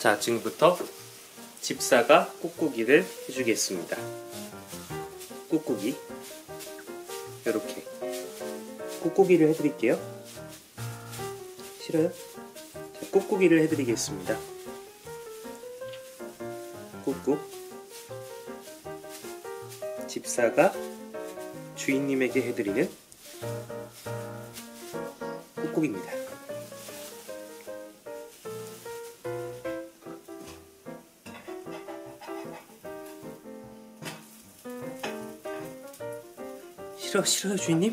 자, 지금부터 집사가 꾹꾹이를 해주겠습니다. 꾹꾹이. 이렇게. 꾹꾹이를 해드릴게요. 싫어요? 자, 꾹꾹이를 해드리겠습니다. 꾹꾹. 집사가 주인님에게 해드리는 꾹꾹입니다. 싫어 싫어요 주인님?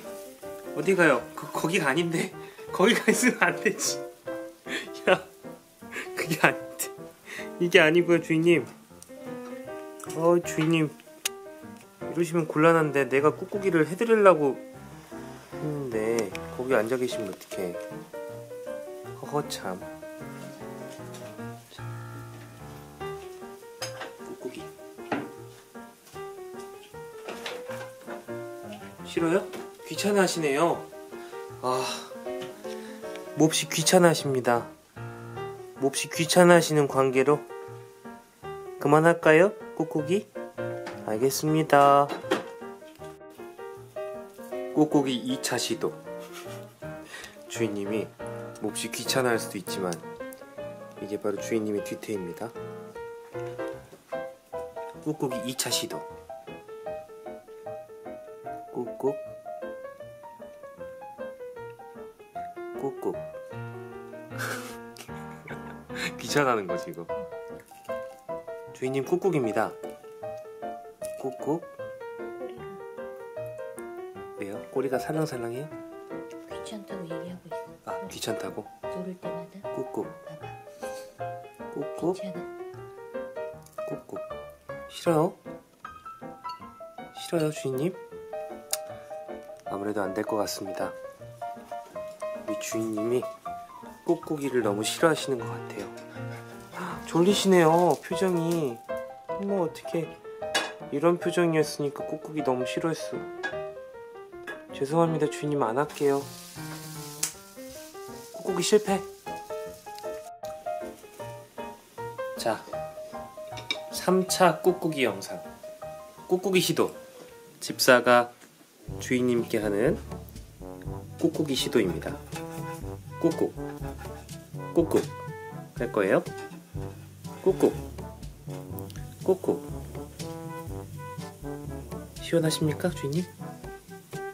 어디 가요? 거, 거기가 아닌데? 거기가 있으면 안 되지. 야 그게 아닌데 이게 아니고요 주인님. 어 주인님. 이러시면 곤란한데 내가 꾹꾹이를 해드리려고 했는데 거기 앉아 계시면 어떡해. 허허 참 싫어요? 귀찮아 하시네요. 아, 몹시 귀찮아 하십니다. 몹시 귀찮아 하시는 관계로 그만할까요? 꾹꾹이? 알겠습니다. 꾹꾹이 2차 시도. 주인님이 몹시 귀찮아 할 수도 있지만 이게 바로 주인님의 뒤태입니다. 꾹꾹이 2차 시도. 꾹꾹 꾹꾹 귀찮아하는 거지 이거 주인님 꾹꾹입니다 꾹꾹 왜요? 꼬리가 살랑살랑해요? 귀찮다고 얘기하고 있어. 아 귀찮다고? 누를 때마다 꾹꾹 봐봐. 꾹꾹 귀찮아. 꾹꾹 싫어요? 싫어요 주인님? 아무래도 안 될 것 같습니다. 우리 주인님이 꾹꾹이를 너무 싫어하시는 것 같아요. 졸리시네요 표정이. 어머 어떻게 이런 표정이었으니까 꾹꾹이 너무 싫어했어. 죄송합니다 주인님 안 할게요. 꾹꾹이 실패. 자 3차 꾹꾹이 영상. 꾹꾹이 시도. 집사가 주인님께 하는 꾹꾹이 시도입니다 꾹꾹 꾹꾹 할 거예요 꾹꾹 꾹꾹 시원하십니까 주인님?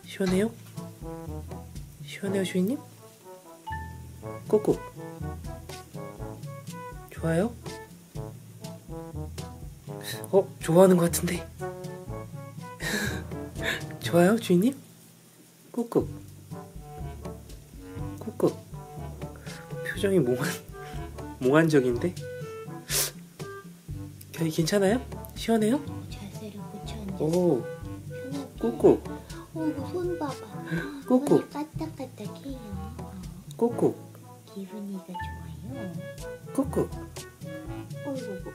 시원해요? 시원해요 주인님? 꾹꾹 좋아요? 어? 좋아하는 것 같은데 좋아요 주인님? 꾹꾹 꾹꾹 표정이 몽환 몽환적인데? 괜찮아요? 시원해요? 자세를 고쳐 앉아. 오. 꾹꾹 어머 손 봐봐. 꾹꾹. 까딱까딱해요. 어, 꾹꾹 기분이가 좋아요. 꾹꾹 어이구,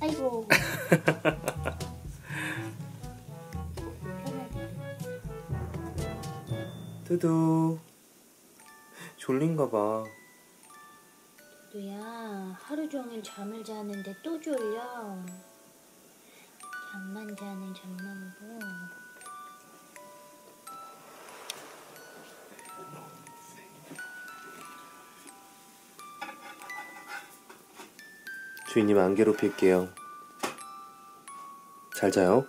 아이고. 두두 졸린가 봐 두두야, 하루 종일 잠을 자는데 또 졸려. 잠만 자는 잠만 보. 주인님 안 괴롭힐게요 잘 자요